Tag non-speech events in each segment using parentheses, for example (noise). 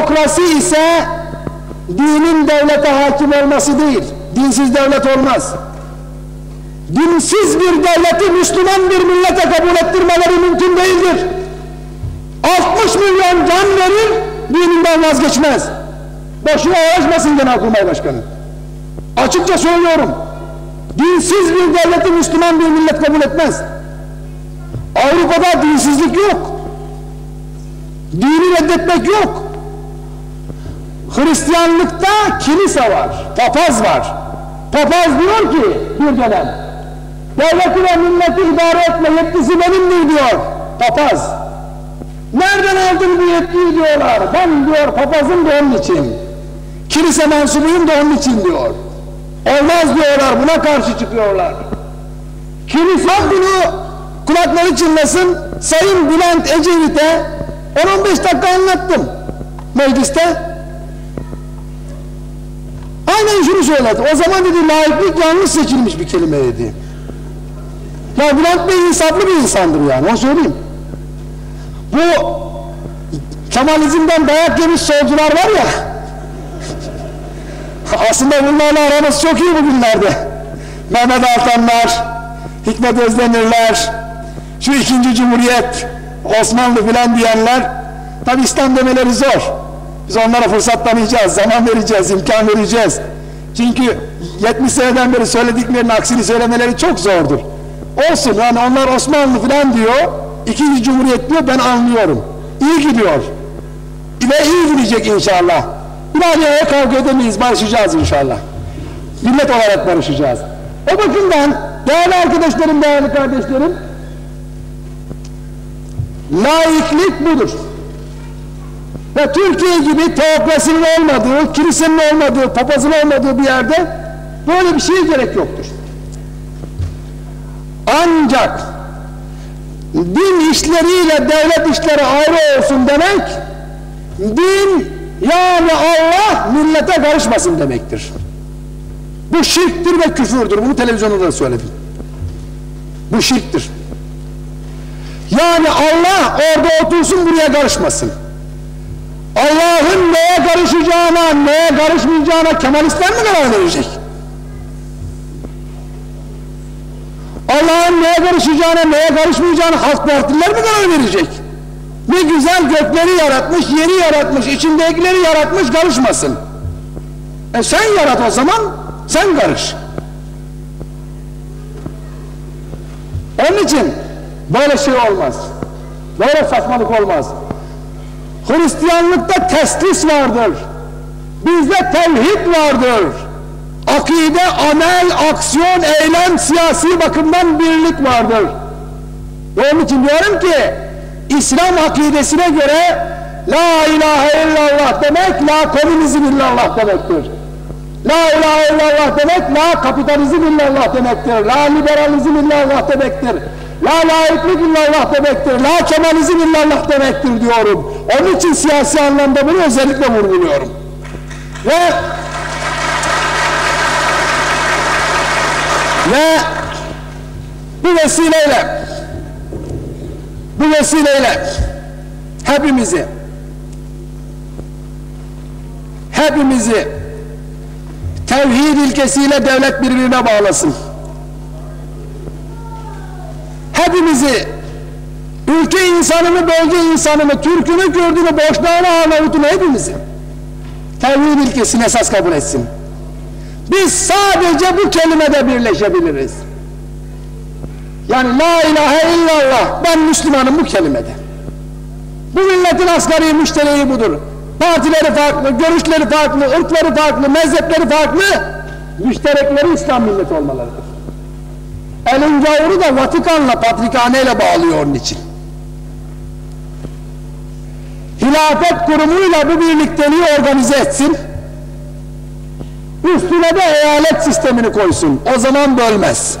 Teokrasi ise dinin devlete hakim olması değil. Dinsiz devlet olmaz. Dinsiz bir devleti Müslüman bir millete kabul ettirmeleri mümkün değildir. 60 milyon can verir, dininden vazgeçmez. Boşuna uğraşmasın Genelkurmay Başkanı. Açıkça söylüyorum. Dinsiz bir devleti Müslüman bir millet kabul etmez. Avrupa'da dinsizlik yok. Dini reddetmek yok. Hristiyanlıkta kilise var, papaz var. Papaz diyor ki bir dönem, devleti ve milleti idare etme yetkisi benimdir diyor papaz. Nereden aldın bu yetkiyi diyorlar. Ben diyor papazım da onun için. Kilise mensubuyum da onun için diyor. Olmaz diyorlar, buna karşı çıkıyorlar. Kilise bunu kulakları çınlasın, Sayın Bülent Ecevit'e 10-15 dakika anlattım mecliste. Aynen şunu söyledi. O zaman dedi laiklik yanlış seçilmiş bir kelime dedi. Ya Bülent Bey insaflı bir insandır yani, onu söyleyeyim. Bu Kemalizmden dayak yemiş solcular var ya, (laughs) aslında bunlarla aramız çok iyi bugünlerde. Mehmet Altanlar, Hikmet Özdemirler, şu ikinci cumhuriyet, Osmanlı filan diyenler, tabi İslam demeleri zor. Biz onlara fırsat tanıyacağız, zaman vereceğiz, imkan vereceğiz. Çünkü 70 seneden beri söylediklerinin aksini söylemeleri çok zordur. Olsun yani onlar Osmanlı filan diyor, ikinci cumhuriyet diyor ben anlıyorum. İyi gidiyor. Ve iyi gidecek inşallah. İleriye kavga edemeyiz, barışacağız inşallah. Millet olarak barışacağız. O bakımdan değerli arkadaşlarım, değerli kardeşlerim, laiklik budur. Ve Türkiye gibi teokrasinin olmadığı, kilisenin olmadığı, papazın olmadığı bir yerde böyle bir şeye gerek yoktur. Ancak din işleriyle devlet işleri ayrı olsun demek, din yani Allah millete karışmasın demektir. Bu şirktir ve küfürdür. Bunu televizyonda da söyledim. Bu şirktir. Yani Allah orada otursun buraya karışmasın. Allah'ın neye karışacağına, neye karışmayacağına Kemalistler mi karar verecek? Allah'ın neye karışacağına, neye karışmayacağına Halk Partililer mi karar verecek? Ne güzel gökleri yaratmış, yeri yaratmış, içindekileri yaratmış, karışmasın. E sen yarat o zaman, sen karış. Onun için böyle şey olmaz. Böyle saçmalık olmaz. Hristiyanlıkta teslis vardır. Bizde tevhid vardır. Akide, amel, aksiyon, eylem, siyasi bakımdan birlik vardır. Onun için diyorum ki İslam akidesine göre La ilahe illallah demek La komünizm illallah demektir. La ilahe illallah demek La kapitalizm illallah demektir. La liberalizm illallah demektir. La laiklik illallah demektir. La kemalizm illallah demektir diyorum. Onun için siyasi anlamda bunu özellikle vurguluyorum. Ve ve bu vesileyle bu vesileyle hepimizi hepimizi tevhid ilkesiyle devlet birbirine bağlasın. Hepimizi ülke insanını, bölge insanını, Türk'ünü, Kürdünü, Boşnağını, Arnavut'unu hepimizi tevhid ilkesini esas kabul etsin. Biz sadece bu kelimede birleşebiliriz. Yani la ilahe illallah ben Müslümanım bu kelimede. Bu milletin asgari müşteriği budur. Partileri farklı, görüşleri farklı, ırkları farklı, mezhepleri farklı. Müşterekleri İslam milleti olmalarıdır. Elin gavuru da Vatikan'la, Patrikhane'yle bağlıyor onun için. Hilafet kurumuyla bu birlikteliği organize etsin. Üstüne de eyalet sistemini koysun. O zaman bölmez.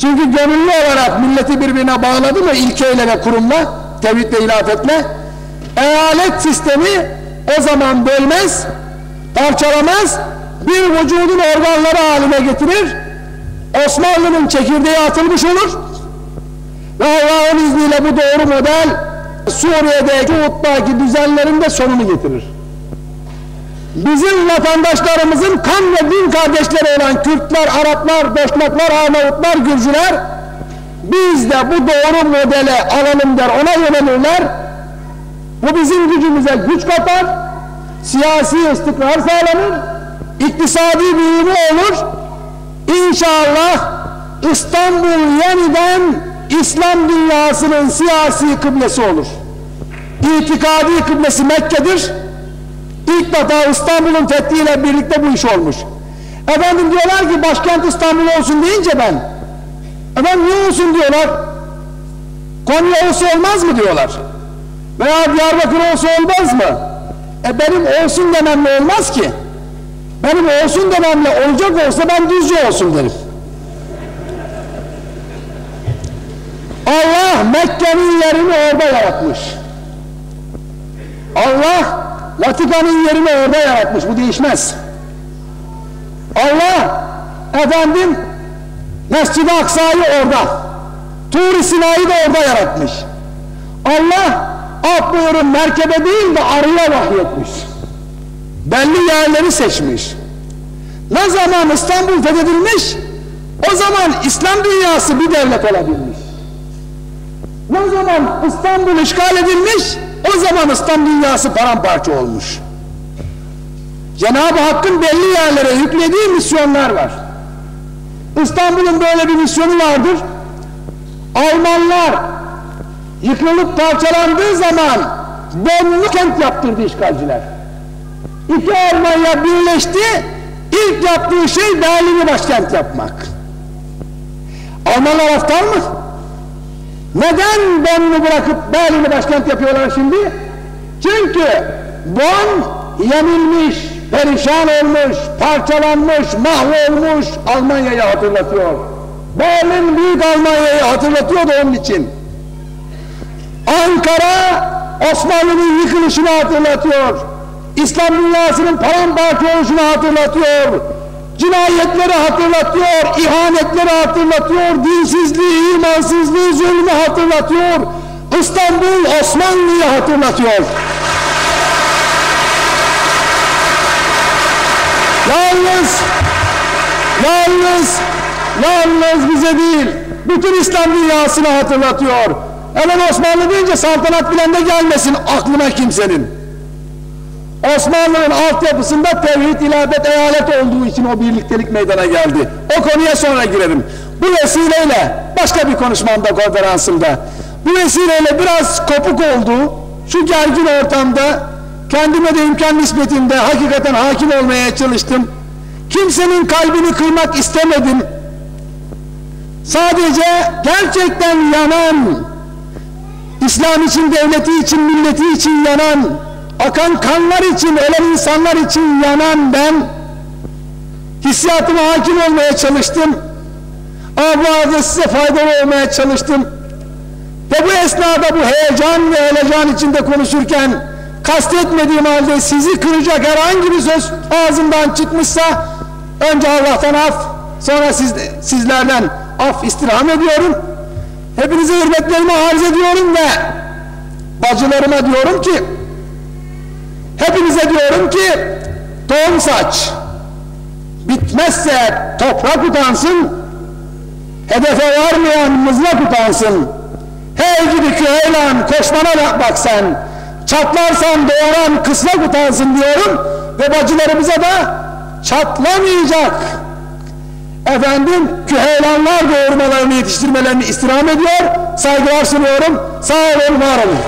Çünkü gönüllü olarak milleti birbirine bağladı mı ilkeyle ve kurumla, tevhid ve hilafetle, eyalet sistemi o zaman bölmez, parçalamaz, bir vücudun organları haline getirir, Osmanlı'nın çekirdeği atılmış olur ve Allah'ın izniyle bu doğru model Suriye'deki, Suud'daki düzenlerinde sonunu getirir. Bizim vatandaşlarımızın kan ve din kardeşleri olan Kürtler, Araplar, Boşnaklar, Arnavutlar, Gürcüler biz de bu doğru modele alalım der, ona yönelirler. Bu bizim gücümüze güç katar, siyasi istikrar sağlanır, iktisadi büyüme olur. İnşallah İstanbul yeniden İslam dünyasının siyasi kıblesi olur. İtikadi kıblesi Mekke'dir. İlk defa İstanbul'un fethiyle birlikte bu iş olmuş. Efendim diyorlar ki başkent İstanbul olsun deyince ben, efendim niye olsun diyorlar, Konya olsa olmaz mı diyorlar. Veya Diyarbakır olsa olmaz mı? E benim olsun dememle olmaz ki. Benim olsun dememle olacak olsa ben düzce olsun derim. Allah Mekke'nin yerini orada yaratmış. Allah Vatikan'ın yerini orada yaratmış. Bu değişmez. Allah efendim Mescid-i Aksa'yı orada Tur-i Sina'yı da orada yaratmış. Allah af buyurun merkebe değil de arıya vahyetmiş. Belli yerleri seçmiş. Ne zaman İstanbul fethedilmiş o zaman İslam dünyası bir devlet olabilmiş. Ne zaman İstanbul işgal edilmiş o zaman İslam dünyası paramparça olmuş. Cenab-ı Hakk'ın belli yerlere yüklediği misyonlar var. İstanbul'un böyle bir misyonu vardır. Almanlar yıkılıp parçalandığı zaman Bonn'u kent yaptırdı işgalciler. İki Almanya birleşti, ilk yaptığı şey Berlin'i başkent yapmak. Almanlar aptal mı? Neden Bonn'u bırakıp Berlin'i başkent yapıyorlar şimdi? Çünkü Bonn yenilmiş, perişan olmuş, parçalanmış, mahvolmuş Almanya'yı hatırlatıyor. Berlin büyük Almanya'yı hatırlatıyor da onun için. Ankara Osmanlı'nın yıkılışını hatırlatıyor. İslam dünyasının paramparça oluşunu hatırlatıyor. Cinayetleri hatırlatıyor, ihanetleri hatırlatıyor, dinsizliği, imansızlığı, zulmü hatırlatıyor. İstanbul Osmanlı'yı hatırlatıyor. Yalnız, yalnız, yalnız bize değil, bütün İslam dünyasını hatırlatıyor. Hemen Osmanlı deyince saltanat bilen de gelmesin aklına kimsenin. Osmanlı'nın altyapısında tevhid, ilahiyet, eyalet olduğu için o birliktelik meydana geldi. O konuya sonra girerim. Bu vesileyle, başka bir konuşmamda, konferansımda, bu vesileyle biraz kopuk oldu, şu gergin ortamda, kendime de imkan nispetinde hakikaten hakim olmaya çalıştım. Kimsenin kalbini kırmak istemedim. Sadece gerçekten yanan, İslam için, devleti için, milleti için yanan, akan kanlar için, ölen insanlar için yanan ben, hissiyatıma hakim olmaya çalıştım. Ama bu size faydalı olmaya çalıştım. Ve bu esnada bu heyecan ve heyecan içinde konuşurken, kastetmediğim halde sizi kıracak herhangi bir söz ağzımdan çıkmışsa, önce Allah'tan af, sonra siz, sizlerden af istirham ediyorum. Hepinize hürmetlerimi arz ediyorum ve bacılarıma diyorum ki, hepinize diyorum ki, tohum saç, bitmezse toprak utansın, hedefe varmayan mızrak utansın, hey gidi köylan koşmana bak sen, çatlarsan doğuran kısrak utansın diyorum ve bacılarımıza da çatlamayacak efendim küheylanlar doğurmalarını yetiştirmelerini istirham ediyor. Saygılar sunuyorum. Sağ olun, var olun.